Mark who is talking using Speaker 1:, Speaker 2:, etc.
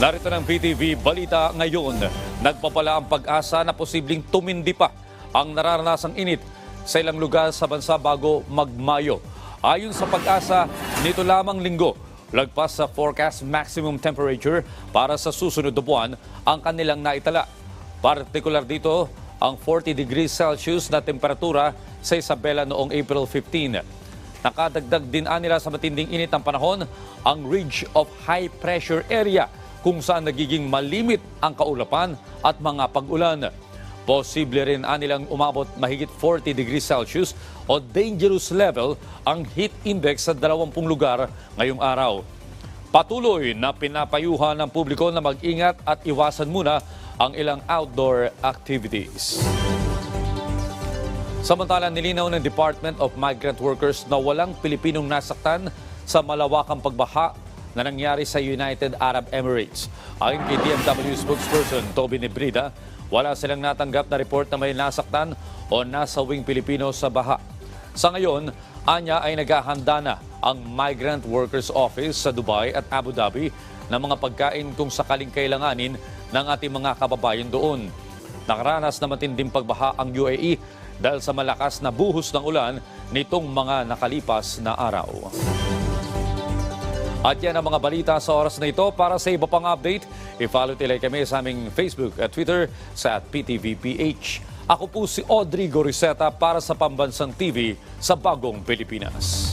Speaker 1: Narito ng PTV Balita ngayon. Nagpapala ang pag-asa na posibleng tumindi pa ang nararanasang init sa ilang lugar sa bansa bago magmayo. Ayon sa pag-asa, nito lamang linggo, lagpas sa forecast maximum temperature para sa susunod na buwan ang kanilang naitala. Partikular dito ang 40 degrees Celsius na temperatura sa Isabela noong April 15. Nakadagdag din nila sa matinding init ng panahon ang ridge of high pressure area kung saan nagiging malimit ang kaulapan at mga pag-ulan. Posible rin anilang umabot mahigit 40 degrees Celsius o dangerous level ang heat index sa 20 lugar ngayong araw. Patuloy na pinapayuhan ng publiko na mag-ingat at iwasan muna ang ilang outdoor activities. Samantala, nilinaw ng Department of Migrant Workers na walang Pilipinong nasaktan sa malawakang pagbaha na nangyari sa United Arab Emirates. Ayon kay DMW spokesperson Toby Nebrida, wala silang natanggap na report na may nasaktan o nasawing Pilipino sa baha. Sa ngayon, anya ay naghahanda na ang Migrant Workers Office sa Dubai at Abu Dhabi ng mga pagkain kung sakaling kailanganin ng ating mga kababayan doon. Nakaranas na matinding pagbaha ang UAE dahil sa malakas na buhos ng ulan nitong mga nakalipas na araw. At yan ang mga balita sa oras na ito. Para sa iba pang update, i-follow tilay kami sa aming Facebook at Twitter sa PTVPH. Ako po si Audrey Goriseta para sa Pambansang TV sa Bagong Pilipinas.